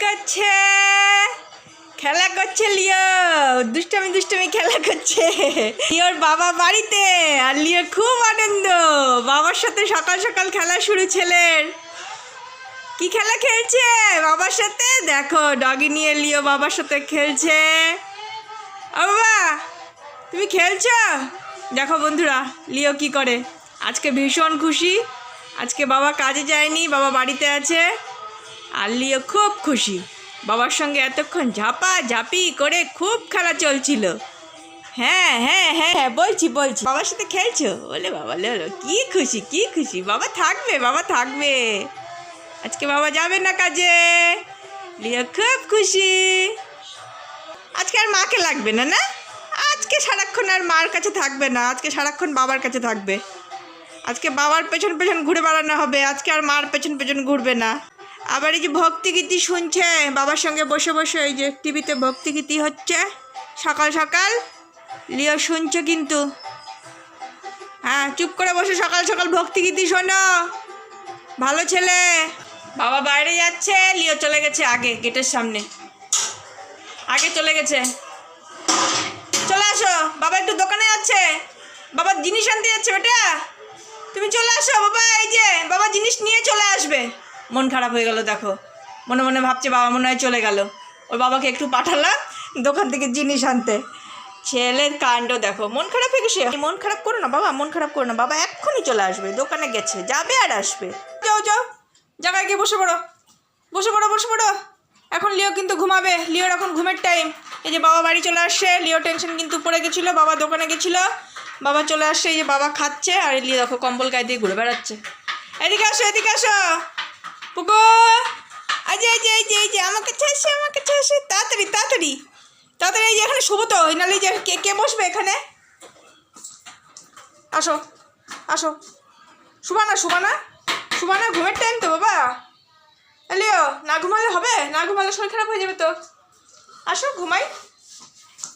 করছে। খেলা করছে লিও। দুষ্টমি দুষ্টমি খেলা করছে। লিওর বাবা বাড়িতে, আর লিও খুব আনন্দ। বাবার সাথে সকাল সকাল খেলা শুরু ছেলের। কি খেলা খেলছে? বাবার সাথে? দেখো, ডগি নিয়ে লিও বাবার সাথে খেলছে। বাবা, তুমি খেলছো? দেখো বন্ধুরা, লিও কি করে। আজকে ভীষণ খুশি। আজকে বাবা কাজে যায়নি, বাবা বাড়িতে আছে। আর লিও খুব খুশি। বাবার সঙ্গে এতক্ষণ ঝাপা ঝাপি করে খুব খেলা চলছিল। হ্যাঁ হ্যাঁ হ্যাঁ হ্যাঁ বলছি বলছি। বাবার সাথে খেলছো? বলে বাবা লো, কি খুশি কি খুশি। বাবা থাকবে বাবা থাকবে। আজকে বাবা যাবে না কাজে। লিও খুব খুশি। আজকে আর মাকে লাগবে না না? আজকে সারাক্ষণ আর মার কাছে থাকবে না। আজকে সারাক্ষণ বাবার কাছে থাকবে। আজকে বাবার পেছন পেছন ঘুরে বেড়ানো হবে। আজকে আর মার পেছন পেছন ঘুরবে না। আবার এই যে ভক্তিগীতি শুনছে, বাবার সঙ্গে বসে বসে এই যে টিভিতে ভক্তিগীতি হচ্ছে, সকাল সকাল, লিও শুনছে কিন্তু। হ্যাঁ চুপ করে বসে সকাল সকাল ভক্তিগীতি শোনো। ভালো ছেলে। বাবা বাইরে যাচ্ছে, লিও চলে গেছে আগে, গেটের সামনে। আগে চলে গেছে। চলে আসো, বাবা একটু দোকানে যাচ্ছে। বাবা জিনিস আনতে যাচ্ছে বেটা। তুমি চলে আসো, বাবা এই যে, বাবা জিনিস নিয়ে চলে আসবে। মন খারাপ হয়ে গেল, দেখো। মনে মনে ভাবছে বাবা মনে হয় চলে গেল। ওর বাবাকে একটু পাঠালাম দোকান থেকে জিনিস আনতে। ছেলের কাণ্ড দেখো, মন খারাপ হয়ে গেছে। মন খারাপ করো না বাবা, মন খারাপ করো না। বাবা এক্ষুনি চলে আসবে, দোকানে গেছে, যাবে আর আসবে। যাও যাও, জায়গায় গিয়ে বসে পড়ো। বসে পড়ো বসে পড়ো। এখন লিও কিন্তু ঘুমাবে। লিওর এখন ঘুমের টাইম এই যে বাবা বাড়ি চলে আসছে, লিও টেনশন কিন্তু পড়ে গেছিল, বাবা দোকানে গেছিল। বাবা চলে আসছে, এই যে বাবা খাচ্ছে, আর লিও দেখো কম্বল গায়ে দিয়ে ঘুরে বেড়াচ্ছে। এদিকে আসো এদিকে আসো। পুকু! যে এই যে এই যে এই যে আমাকে চাইছে আমাকে চাইছে তাড়াতাড়ি তাড়াতাড়ি। তাড়াতাড়ি, এই যে এখানে শুভ তো, এই যে কে কে বসবে এখানে? আসো আসো। শুভানা শুভানা শুভানা ঘুমের টাইম তো, বাবা। লিও, না ঘুমালে হবে? না ঘুমালে শরীর খারাপ হয়ে যাবে তো। আসো, ঘুমাই।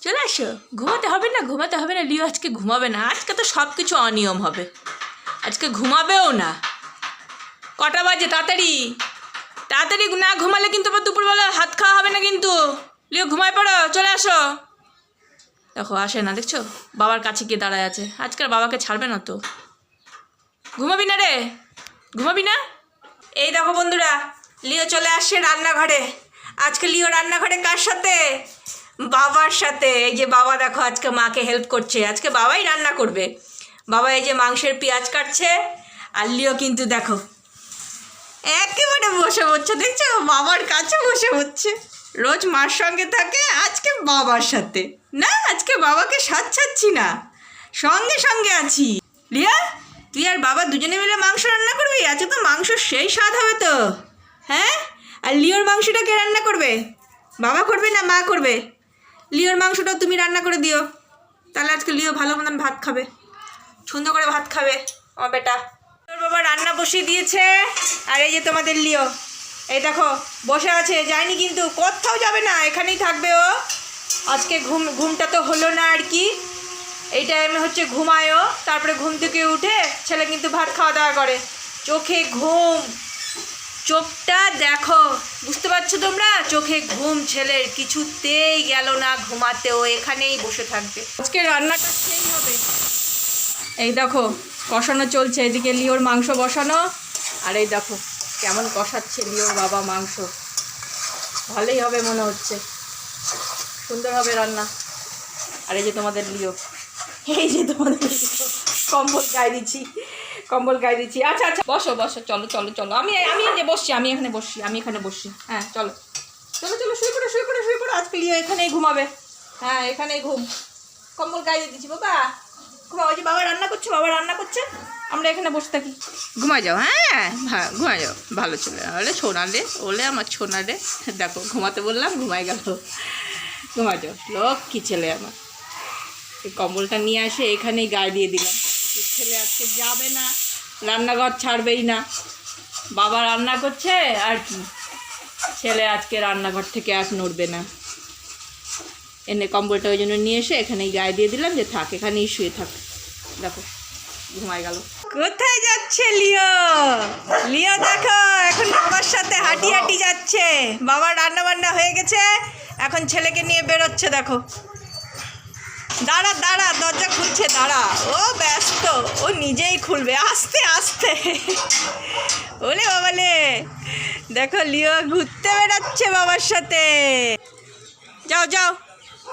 চলে আসো। ঘুমাতে হবে না, ঘুমাতে হবে না। লিও আজকে ঘুমাবে না। আজকে তো সব কিছু অনিয়ম হবে। আজকে ঘুমাবেও না। কটা বাজে? তাড়াতাড়ি। তাড়াতাড়ি না ঘুমালে কিন্তু আবার দুপুরবেলা হাত খাওয়া হবে না কিন্তু। লিও, ঘুমায় পড়ো, চলে আসো। দেখো, আসে না, দেখছ? বাবার কাছে গিয়ে দাঁড়ায় আছে। আজকাল বাবাকে ছাড়বে না তো। ঘুমাবি না রে? ঘুমাবি না? এই দেখো বন্ধুরা, লিও চলে আসছে রান্নাঘরে। আজকে লিও রান্নাঘরে কার সাথে? বাবার সাথে। এই যে বাবা দেখো, আজকে মাকে হেল্প করছে। আজকে বাবাই রান্না করবে। বাবা এই যে মাংসের পেঁয়াজ কাটছে। আর লিও কিন্তু দেখো একেবারে বসে পড়ছে, দেখছ? বাবার কাছে বসে হচ্ছে রোজ মার সঙ্গে থাকে, আজকে বাবার সাথে। না, আজকে বাবাকে সাচ্ছাচ্ছি না। সঙ্গে সঙ্গে আছি। লিয়া তুই আর বাবা দুজনে মিলে মাংস রান্না করবি? আজকে তো মাংস সেই স্বাদ হবে তো। হ্যাঁ? আর লিওর মাংসটা কে রান্না করবে? বাবা করবে না মা করবে? লিওর মাংসটাও তুমি রান্না করে দিও। তাহলে আজকে লিও ভালো মতন ভাত খাবে। সুন্দর করে ভাত খাবে। আমার বেটা। বাবা রান্না বসিয়ে দিয়েছে। আর এই যে তোমাদের লিও। এই দেখো, বসে আছে, যায়নি কিন্তু, কোথাও যাবে না, এখানেই থাকবে ও। আজকে ঘুম, ঘুমটা তো হলো না আর কি। এই টাইমে হচ্ছে ঘুমায়ও তারপরে ঘুম থেকে উঠে ছেলে কিন্তু ভাত খাওয়া দাওয়া করে। চোখে ঘুম। চোখটা দেখো, বুঝতে পারছ তোমরা? চোখে ঘুম ছেলের কিছুতেই গেল না ঘুমাতে, ও এখানেই বসে থাকবে। আজকে রান্নাটা সেই হবে। এই দেখো কষানো চলছে, এদিকে লিওর মাংস বসানো। আর এই দেখো, কেমন কষাচ্ছে লিওর বাবা মাংস। ভালোই হবে মনে হচ্ছে। সুন্দর হবে রান্না। আর এই যে তোমাদের লিও। এই যে তোমাদের কম্বল গায়ে দিচ্ছি, কম্বল গায়ে দিচ্ছি। আচ্ছা আচ্ছা বসো বসো। চলো চলো চলো। আমি আমি যে বসছি, আমি এখানে বসছি, আমি এখানে বসছি। হ্যাঁ চলো। চলো চলো, শুয়ে পড়ো শুয়ে পড়ো শুয়ে পড়ো। আজকে লিও এখানেই ঘুমাবে। হ্যাঁ এখানেই ঘুম। কম্বল গায়ে দিচ্ছি, বাবা। ঘুমা ওই যে বাবা রান্না করছে, বাবা রান্না করছে। আমরা এখানে বসে থাকি। ঘুমায় যাও হ্যাঁ হ্যাঁ ঘুমায় যাও। ভালো ছেলে। ওলে ছোনা রে, ওলে আমার ছোনা রে। দেখো, ঘুমাতে বললাম, ঘুমায় গেল। ঘুমায় যাও। লক্ষ্মী ছেলে আমার। কম্বলটা নিয়ে আসে এখানেই গায়ে দিয়ে দিলাম। ছেলে আজকে যাবে না, রান্নাঘর ছাড়বেই না। বাবা রান্না করছে, আর কি। ছেলে আজকে রান্নাঘর থেকে আর নড়বে না। এনে কম্বলটা ওই জন্য নিয়ে এসে এখানেই গায়ে দিয়ে দিলাম যে থাক, এখানেই শুয়ে থাক। দেখো, ঘুমায় গেল। কোথায় যাচ্ছে লিও? লিও দেখো, এখন বাবার সাথে হাঁটি হাঁটি যাচ্ছে। বাবার রান্না বান্না হয়ে গেছে, এখন ছেলেকে নিয়ে বেরোচ্ছে, দেখো। দাঁড়া দাঁড়া, দরজা খুলছে, দাঁড়া। ও ব্যস্ত, ও নিজেই খুলবে, আস্তে আস্তে। ওলে বাবালে, দেখো, লিও ঘুরতে বেড়াচ্ছে বাবার সাথে। যাও যাও।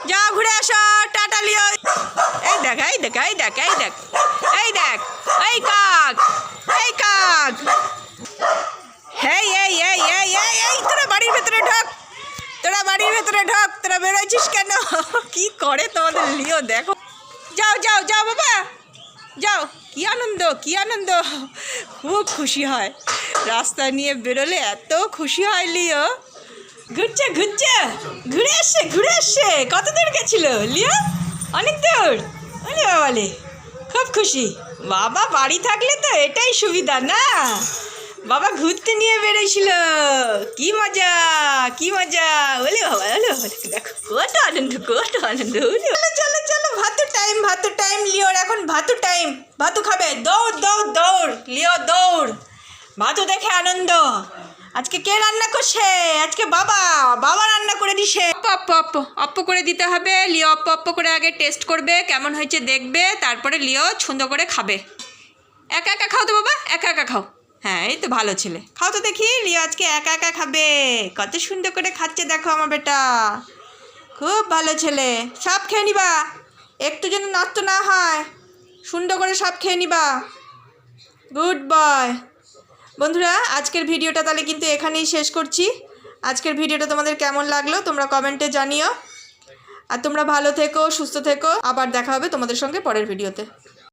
যাও ঘুরে আসো, টাটা লিও। এই দেখ এই দেখ এই দেখ এই দেখ এই দেখ, এই কাক এই কাক। এই এই এই এই এই এই, তোরা বাড়ির ভেতরে ঢোক, তোরা বাড়ির ভেতরে ঢোক, তোরা বেরোচ্ছিস কেন? কি করে তোমাদের লিও, দেখো। যাও যাও যাও, বাবা। যাও, কি আনন্দ কি আনন্দ। খুব খুশি হয়। রাস্তা নিয়ে বেরোলে এত খুশি হয় লিও। ঘুরছে ঘুরছে। ঘুরে আসছে ঘুরে আসছে কত দূর গেছিল? লিও, অনেক দূর। ওলে বাবালে, খুব খুশি। বাবা বাড়ি থাকলে তো এটাই সুবিধা, না? বাবা ঘুরতে নিয়ে বেরোইছিল কি মজা কি মজা। ওলে বাবা ওলে বাবা, দেখো কত আনন্দ কত আনন্দ। চলো চলো চলো, ভাতু টাইম ভাতু টাইম লিওর এখন ভাতু টাইম ভাতু খাবে, দৌড় দৌড় দৌড়। লিও, দৌড়। ভাতু দেখে আনন্দ। আজকে কে রান্না করছে? আজকে বাবা। বাবা রান্না করে দিছে। অপ্প অপ্প অপ্প করে দিতে হবে। লিও অপ্প অপ্প করে আগে টেস্ট করবে কেমন হয়েছে দেখবে তারপরে লিও সুন্দর করে খাবে। একা একা খাও তো বাবা একা একা খাও। হ্যাঁ এই তো ভালো ছেলে। খাও তো দেখি লিও আজকে একা একা খাবে। কত সুন্দর করে খাচ্ছে দেখো আমার বেটা। খুব ভালো ছেলে। সব খেয়ে নিবা। একটু যেন নষ্ট না হয়। সুন্দর করে সব খেয়ে নিবা। Good boy. বন্ধুরা, আজকের ভিডিওটা তাহলে কিন্তু এখানেই শেষ করছি। আজকের ভিডিওটা তোমাদের কেমন লাগল তোমরা কমেন্টে জানিও। আর তোমরা ভালো থেকো, সুস্থ থেকো। আবার দেখা হবে তোমাদের সঙ্গে পরের ভিডিওতে।